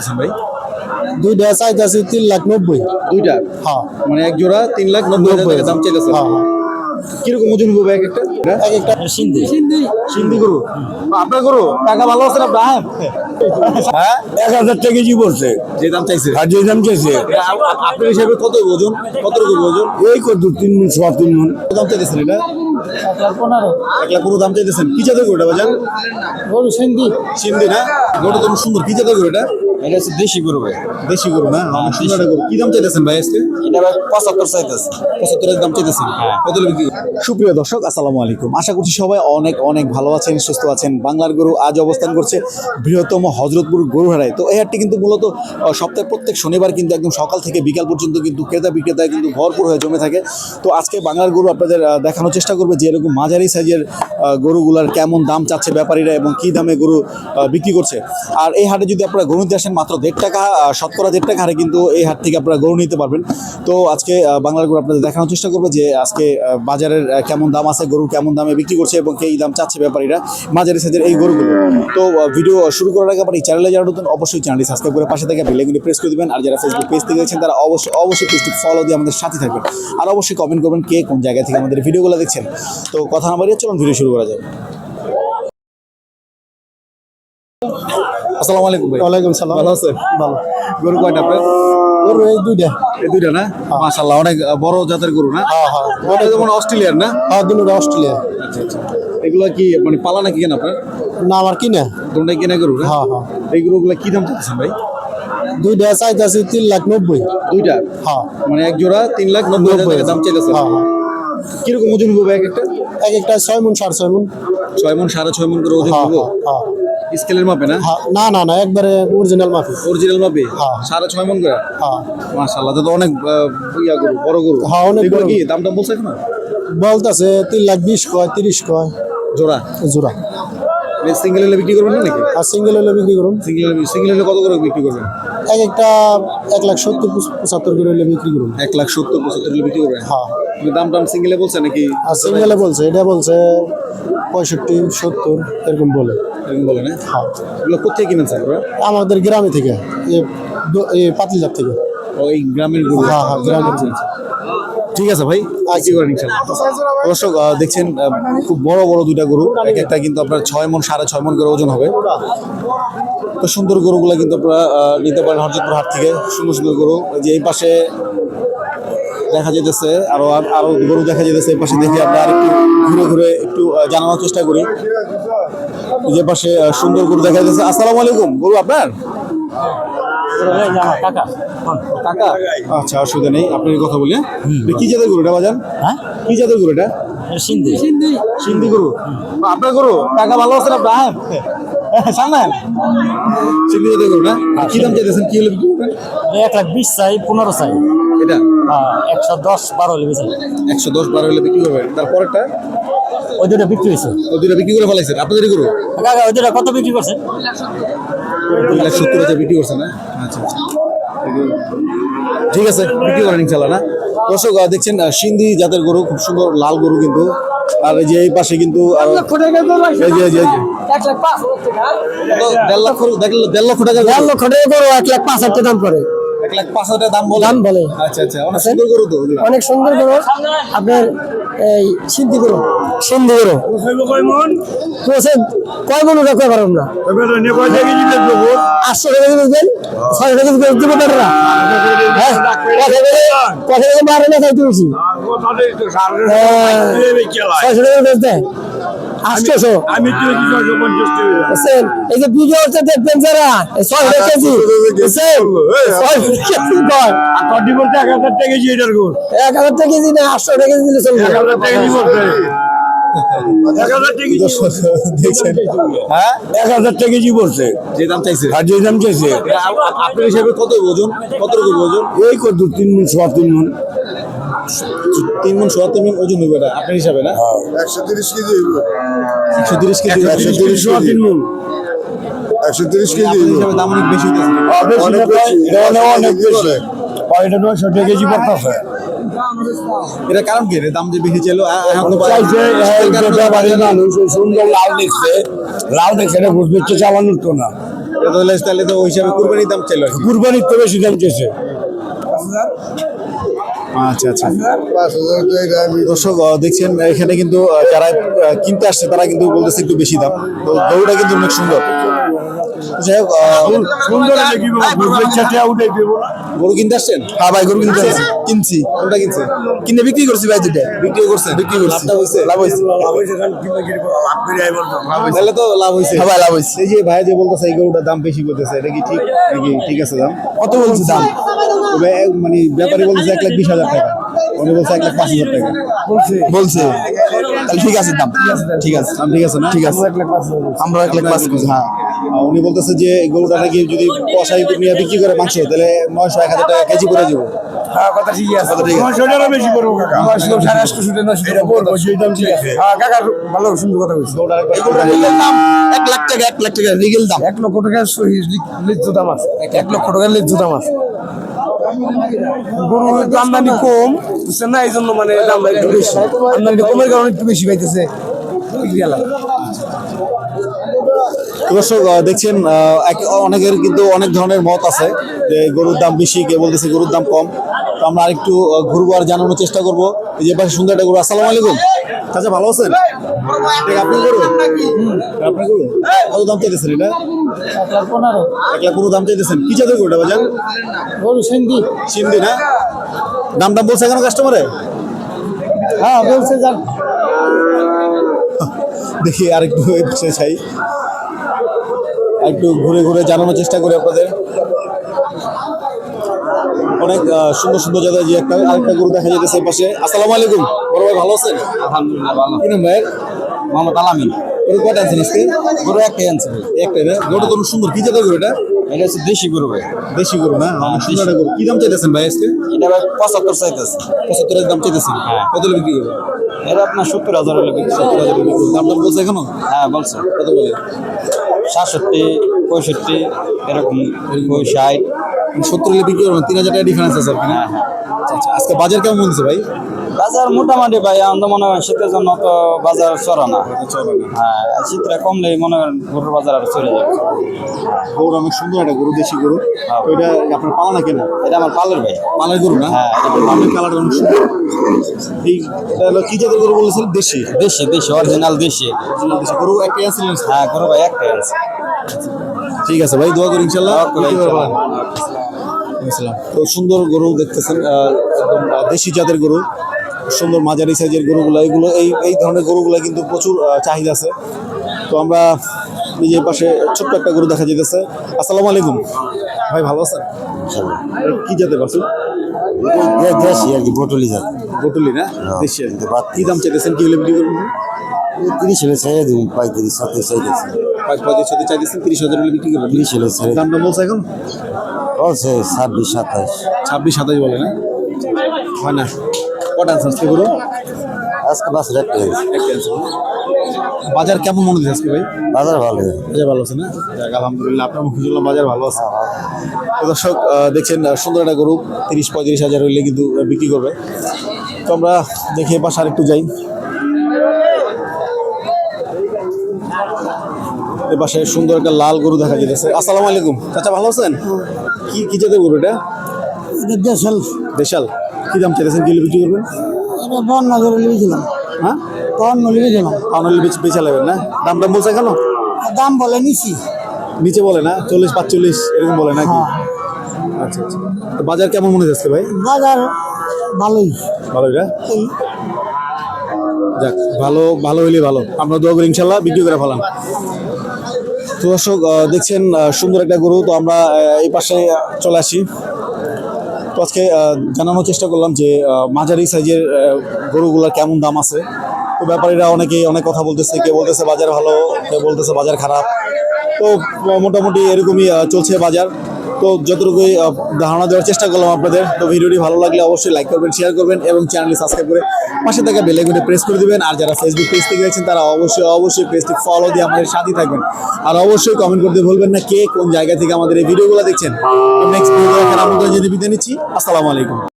আচ্ছা ভাই। দুইটা চাইতেছি তিন লাখ নব্বই। দুইটা? হ্যাঁ। মানে এক জোড়া তিন লাখ নব্বই হাজার টাকা দাম চাইতেছে। হ্যাঁ কীরকম ওজন হবে এক একটা? এক একটা। সিন্ধি। সিন্ধি? গরু। আপনার গরু? টাকা ভালো আছে আপনার হ্যাঁ? এক হাজার টাকা কেজি পড়ছে। যে দাম চাইছে। আর যে দাম চাইছে। আপনার হিসাবে কত ওজন? কত রকম ওজন? এই কত? তিন মন সোয়া তিন মন। দাম চাইতেছেন এটা? এক লাখ পনেরো। এক লাখ পুরো দাম চাইতেছেন। কি জাতের গরুটা বাজার? গরু সিন্ধি। সিন্ধি না? গরুটা তো সুন্দর। কি এটা হচ্ছে দেশি গরু ভাই। দেশি গরু না? অনেক সুন্দর একটা গরু। কি দাম চাইতেছেন ভাই আজকে? এটা ভাই পঁচাত্তর চাইতেছে। পঁচাত্তর দাম চাইতেছেন। কত বিক্রি? সুপ্রিয় দর্শক আসসালামু আলাইকুম। আশা করছি সবাই অনেক অনেক ভালো আছেন সুস্থ আছেন। বাংলার গরু আজ অবস্থান করছে বৃহত্তম হজরতপুর গরুহারায়। তো এই হাটটি কিন্তু মূলত সপ্তাহে প্রত্যেক শনিবার কিন্তু একদম সকাল থেকে বিকাল পর্যন্ত কিন্তু ক্রেতা বিক্রেতায় কিন্তু ভরপুর হয়ে জমে থাকে। তো আজকে বাংলার গরু আপনাদের দেখানোর চেষ্টা করবে যে এরকম মাঝারি সাইজের আহ, গরুগুলার কেমন দাম চাচ্ছে ব্যাপারীরা এবং কী দামে গরু আহ, বিক্রি করছে। আর এই হাটে যদি আপনারা গরু নিতে আসেন মাত্র দেড় টাকা শতকরা দেড় টাকা হারে কিন্তু এই হাট থেকে আপনারা গরু নিতে পারবেন। তো আজকে বাংলার গরু আপনাদের দেখানোর চেষ্টা করবে যে আজকে বাজারের কেমন দাম আছে গরু কেমন দামে বিক্রি করছে এবং এই দাম চাচ্ছে ব্যাপারীরা, মাঝারি সাইজের এই গরুগুলো। তো ভিডিও শুরু করার আগে আপনার চ্যানেলে যারা নতুন, অবশ্যই চ্যানেলটি সাবস্ক্রাইব করে পাশে থেকে বেলেগুলি প্রেস করে দিবেন। আর যারা ফেসবুক পেজ থেকে দেখছেন, তারা অবশ্যই অবশ্যই পেজটি ফলো দিয়ে আমাদের সাথে থাকবেন। আর অবশ্যই কমেন্ট করবেন কে কোন জায়গা থেকে আমাদের ভিডিওগুলো দেখছেন। তো, কথা না বাড়িয়ে চলুন ভিডিও শুরু করা যায় আসসালামু আলাইকুম ভাই। ওয়ালাইকুম সালাম। ভালো আছেন? ভালো। গরু কয়টা আপনার? গরু এই দুইটা। এই দুইটা না? মাশাআল্লাহ অনেক বড় জাতের গরু না? হ্যাঁ হ্যাঁ। ওটা যেমন অস্ট্রেলিয়ার না? হ্যাঁ দুটো অস্ট্রেলিয়া আচ্ছা আচ্ছা। এগুলো কি মানে পালা নাকি কেন আপনার? না আমার কিনা। দুটাই কেনা গরু না? হ্যাঁ হ্যাঁ। এই গরুগুলো কি দাম চাচ্ছেন ভাই? দুইটা চাইতেছি তিন লাখ নব্বই। দুইটা? হ্যাঁ। মানে এক জোড়া তিন লাখ নব্বই হাজার দাম চাইতেছে হ্যাঁ হ্যাঁ। কীরকম ওজন হবে এক একটা? এক একটা ছয় মন সাড়ে ছয় মন। ছয় মন সাড়ে ছয় মন করে ওজন হ্যাঁ হব? হ্যাঁ। স্কেলের মাপে না? হ্যাঁ না না না একবারে অরিজিনাল মাপে। অরিজিনাল মাপে? হ্যাঁ। সাড়ে ছয় মন করে? হ্যাঁ। মাশাআল্লাহ তো অনেক ইয়া গরু বড় গরু। হ্যাঁ, অনেক কি দামটা দাম বলছে এখন? বলতেছে তিন লাখ বিশ কয় তিরিশ কয়। জোড়া? জোড়া। সিঙ্গেল হলে বিক্রি করবেন না নাকি? আর সিঙ্গেল হলে বিক্রি করুন। সিঙ্গেল সিঙ্গেল হলে কত করে বিক্রি করবেন? এক একটা এক লাখ সত্তর পঁচ- পঁচাত্তর করে হলে বিক্রি করুন। এক লাখ সত্তর পঁচাত্তর হলে বিক্রি করবেন? হ্যাঁ। দাম টাম সিঙ্গেলে বলছে নাকি? আর সিঙ্গেলে বলছে এটা বলছে পঁয়ষট্টি সত্তর এরকম বলে। এরকম বলে না? হ্যাঁ। এগুলো কোথেকে কিনেন স্যার আমাদের গ্রামে থেকে দ- থেকে। ওই গ্রামের গরু? হ্যাঁ হ্যাঁ গ্রামের থেকে ঠিক আছে ভাই, আজকে করেন দর্শক দেখছেন খুব বড় বড় দুইটা গরু, এক একটা কিন্তু আপনার ছয় মন, সাড়ে ছয় মন করে ওজন হবে। তো সুন্দর গরুগুলো কিন্তু আপনারা নিতে পারেন হরজতপুর হাট থেকে। সুন্দর সুন্দর গরু যে এই পাশে দেখা যেতেছে আরও আরও গরু দেখা যেতেছে এই পাশে দেখি আমরা আরেকটু ঘুরে ঘুরে একটু জানানোর চেষ্টা করি। যে পাশে সুন্দর গরু দেখা যাচ্ছে আসসালামু আলাইকুম, গরু আপনার? কাকা আচ্ছা অসুবিধা নেই আপনার কথা বলি হ্যাঁ? এটা কি জাতের গরু এটা বাজান? হ্যাঁ? কি জাতের গরু এটা সিন্ধি। সিন্ধি। গরু। আপনার গরু টাকা ভালো আপনার হ্যাঁ সামনে সিন্ধি জাতের গরু না কি দাম চাইতেছেন? কি হলে বিক্রি করবেন? এক লাখ বিশ চাই পনেরো চাই। এটা? হ্যাঁ একশো দশ বারো হলে বেশি একশো দশ বারো হলে বিক্রি করবেন। তারপরেরটা ওই দুটো বিক্রি হয়েছে। ওই দুটা বিক্রি করে ফেলাইছেন। আপনাদেরই গরু? কাকা ওই দুটো কত বিক্রি করছে দুই লাখ সত্তর হাজার বিক্রি করছে না? আচ্ছা আচ্ছা। ঠিক আছে বিক্রি করেন ইনশাল্লাহ না? দর্শক দেখছেন সিন্ধি জাতের গরু খুব সুন্দর লাল গরু কিন্তু। আর এই যে এই পাশে কিন্তু দেড় লক্ষ টাকা। দেড় লক্ষ টাকা গরু। লক্ষ টাকা এক লাখ পাঁচ হাজার দাম পড়ে। এক লাখ পাঁচ হাজার দাম বলে। দাম বলে। আচ্ছা আচ্ছা অনেক সুন্দর গরু তো অনেক সুন্দর গরু। আপনার এই সিদ্ধি গরু। সিন্ধি গরু। তো কয় মন রাখতে পারব না? আটশো টাকা দিয়ে বেচবেন? ছয় টাকা দিয়ে দিব টাকা হ্যাঁ কথা বলে কথা বলে মারে না খাইতে বেশি ছয়শো টাকা বেচতে। আটশোশো বুঝছেন? এই যে ভিডিও হচ্ছে দেখবেন যারা। এই ছয় হাজার কেজি। বুঝছেন? ছয় হাজার কেজি কয়। এক হাজার টাকা কেজি না আটশো টাকা কেজি দিলে চলবে। হ্যাঁ? এক হাজার টাকা কেজি পড়ছে যে দাম চাইছে। আর যে দাম চাইছে। এটা আপ- আপ- আপনার হিসাবে কত ওজন? কত রকম ওজন? এই কত? তিন মন সোয়া তিন মন। তিন মন সোয়া তিন মন ওজন হবে এটা আপনার হিসাবে না? একশো তিরিশ কেজি হইব। একশো তিরিশ কেজি একশো তিরিশ সোয়া তিন মন একশো তিরিশ কেজি হিসাবে দাম অনেক বেশি বেশি অনেক বেশি। এটা নয়শো টাকা কেজি পড়তেছে। এটা কারণ কি? এর দাম যে বেশি ছিল সুন্দর লাউ দেখছে। লাউ দেখছে এটা বুঝবে চালানোর তো না তাহলে তো ওই হিসাবে কুরবানির দাম কুরবানির তো বেশি দাম চেয়েছে। আচ্ছা আচ্ছা। দর্শক দেখছেন এখানে কিন্তু যারা কিনতে আসছে তারা কিন্তু বলতেছে একটু বেশি দাম। তো গরুটা কিন্তু অনেক সুন্দর। যাই হোক গরু কিনতে আসছেন? হ্যাঁ ভাই গরু কিনতে আসছি। কিনছি। কোনটা কিনছে? কিনে বিক্রি করছি ভাই বিক্রি করছেন বিক্রি করছি। লাভ হয়েছে। লাভ হয়েছে। তাহলে তো লাভ হয়েছে। হ্যাঁ ভাই লাভ হয়েছে। এই যে ভাই যে বলতেছে এই গরুটার দাম বেশি করতেছে এটা কি ঠিক? নাকি ঠিক আছে দাম? কত বলছি দাম? মানে ব্যাপারী বলছে এক লাখ বিশ হাজার টাকা। উনি বলছে এক লাখ পাঁচ হাজার টাকা। বলছে? তাহলে ঠিক আছে দাম। ঠিক আছে দাম। ঠিক আছে না? ঠিক আছে। আমরা এক লাখ পাঁচ হ্যাঁ। উনি বলতেছে যে গরুটা নাকি যদি কষাই নিয়ে বিক্রি করে মাংস তাহলে নয়শো এক হাজার টাকা কেজি করে দেবো। হ্যাঁ কথা ঠিকই আছে। কথা ঠিক আছে। টাকা বেশি করব কাকা। নয়শো সাড়ে আটশো শুটে নয়শো এটা বলব সেই দাম চেয়েছে হ্যাঁ কাকা ভালো সুন্দর কথা বলছি। গরুটার দাম এক লাখ টাকা এক লাখ টাকা রিগেল দাম। এক লক্ষ টাকা লিজ্জ দাম আছে। এক লক্ষ টাকা লিজ্জ দাম আছে। গরুর আমদানি কম? বুঝছেন না? এই জন্য মানে দাম একটু বেশি। আমদানি কমের কারণে একটু বেশি পাইতেছে। দর্শক দেখছেন অনেকের কিন্তু অনেক ধরনের মত আছে যে গরুর দাম বেশি কে বলতেছে গরুর দাম কম। তো আমরা আরেকটু ঘুরবো আর জানানোর চেষ্টা করব। যে পাশে সুন্দর একটা গরু আসসালামু আলাইকুম। চাচা ভালো আছেন? এটা আপনার গরু? এটা আপনার গরু। কত দাম চাইতেছেন এটা? এক লাখ পনেরো। এক লাখ পুরো দাম চাইতেছেন। কি চাইতে গরুটা বাজার গরু সেন্দি সিন্ধি না? দাম দাম বলছে কেন কাস্টমারে? হ্যাঁ বলছে যান। দেখি আরেকটু চাই একটু ঘুরে ঘুরে জানানোর চেষ্টা করি আপনাদের। অনেক সুন্দর সুন্দর জায়গায় যে একটা আরেকটা গরু দেখা যেতেছে পাশে। আসসালামু আলাইকুম। বড় ভাই ভালো আছেন? আলহামদুলিল্লাহ ভালো। কি নাম ভাই মোহাম্মদ আলামিন। গরু কয়টা আনছেন আজকে? গরু একটাই আনছে একটাই না? তো সুন্দর। কি জাতের গরু এটা? এটা হচ্ছে দেশি গরু ভাই। দেশি গরু না? অনেক সুন্দর গরু। কি দাম চাইতেছেন ভাই আজকে? এটা ভাই পঁচাত্তর চাইতেছে। পঁচাত্তরের দাম চাইতেছেন। হ্যাঁ। কত বিক্রি করবেন? এটা আপনার সত্তর হাজার হলে সত্তর হাজার দাম বলছে এখনও? হ্যাঁ বলছে। কত বলে? সাতষট্টি পঁয়ষট্টি এরকম ষাট। সত্তর হলে বিক্রি করবেন। তিন হাজার টাকা ডিফারেন্স আছে আর কি হ্যাঁ হ্যাঁ। আচ্ছা, আজকে বাজার কেমন বলছে হচ্ছে ভাই? বাজার মোটামুটি ভাই আমাদের মনে হয় শীতের জন্য তো বাজার চড়া না। হ্যাঁ শীতটা কমলেই মনে করেন গরুর বাজার আর চলে যাবে গরু অনেক সুন্দর একটা গরু দেশি গরু। তো এটা আপনার পাওয়া না কেন? এটা আমার পালের ভাই। পালের গরু না? হ্যাঁ। পালের কালারটা অনেক সুন্দর। এই কি জাতের গরু দেশি? দেশি দেশি অরিজিনাল দেশি। দেশি। গরু একটাই আছে হ্যাঁ গরু ভাই একটাই আছে। ঠিক আছে ভাই দোয়া করি ইনশাল্লাহ। তো সুন্দর গরু দেখতেছেন একদম দেশি জাতের গরু। সুন্দর মাঝারি সাইজের গরুগুলো এইগুলো এই এই ধরনের গরুগুলো কিন্তু প্রচুর চাহিদা আছে। তো আমরা নিজের পাশে ছোট্ট একটা গরু দেখা যেতেছে আসসালামু আলাইকুম। ভাই ভালো আছেন? কি জাতের বাসু দেশি আর কি বটলি যাবে বটুলি না? দেশি আর কি। দাম চাইতেছেন? কি হলে বিক্রি করবেন? তিরিশ হলে ছেড়ে দিব পঁয়ত্রিশ সাথে চাইতেছি পঁয়ত্রিশ সাথে চাইতেছেন তিরিশ হাজার হলে বিক্রি করবেন তিরিশ হলে ছেড়ে দাম দাম বলছে এখন? বলছে ছাব্বিশ সাতাশ। ছাব্বিশ সাতাশ বলে না? হয় না। কটা আছে আজকে গরু? আজকে বাস আছে। বাজার কেমন মনে হচ্ছে আজকে ভাই? বাজার ভালো বাজার ভালো আছে না? যাক, আলহামদুলিল্লাহ আপনার মুখে শুনলাম বাজার ভালো আছে। দর্শক দেখছেন সুন্দর একটা গরু তিরিশ পঁয়ত্রিশ হাজার হইলে কিন্তু বিক্রি করবে। তো আমরা দেখে পাশে আর একটু যাই। এ পাশে সুন্দর একটা লাল গরু দেখা যেতেছে আসসালামু আলাইকুম। চাচা ভালো আছেন? কি কি জাতের গরু এটা দেশাল। দেশাল কি দাম চাইতেছেন? কিলো বিক্রি করবেন? বন্যা করে লিখেছিলাম হ্যাঁ? বন্য লিখেছিলাম আনলে বেচা লাগবেন না? দাম দাম বলছে কেন দাম বলে নিছি নিচে বলে না? চল্লিশ পাঁচচল্লিশ এরকম বলে নাকি? আচ্ছা আচ্ছা। তো বাজার কেমন মনে হচ্ছে ভাই? বাজার ভালোই। ভালোই না? যাক ভালো ভালো হইলে ভালো। আমরা দোয়া করি ইনশাল্লাহ বিক্রি করে ফেলাম। তো দর্শক দেখছেন সুন্দর একটা গরু। তো আমরা এই পাশে চলে আসি। তো আজকে জানানোর চেষ্টা করলাম যে মাঝারি সাইজের গরুগুলোর কেমন দাম আছে। তো ব্যাপারীরা অনেকেই অনেক কথা বলতেছে, কে বলতেছে বাজার ভালো কেউ বলতেছে বাজার খারাপ। তো মোটামুটি এরকমই চলছে বাজার। তো যতটুকু ধারণা দেওয়ার চেষ্টা করলাম আপনাদের, তো ভিডিওটি ভালো লাগলে অবশ্যই লাইক করবেন শেয়ার করবেন এবং চ্যানেলটি সাবস্ক্রাইব করে পাশে থাকা বেলে আইকনে প্রেস করে দেবেন। আর যারা ফেসবুক পেজ থেকে গেছেন তারা অবশ্যই অবশ্যই পেজটি ফলো দিয়ে আমাদের সাথে থাকবেন। আর অবশ্যই কমেন্ট করতে ভুলবেন না কে কোন জায়গা থেকে আমাদের এই ভিডিওগুলো দেখছেন। নেক্সট ভিডিও দেখার আমন্ত্রণ বিদায় নিচ্ছি। আসসালামু আলাইকুম।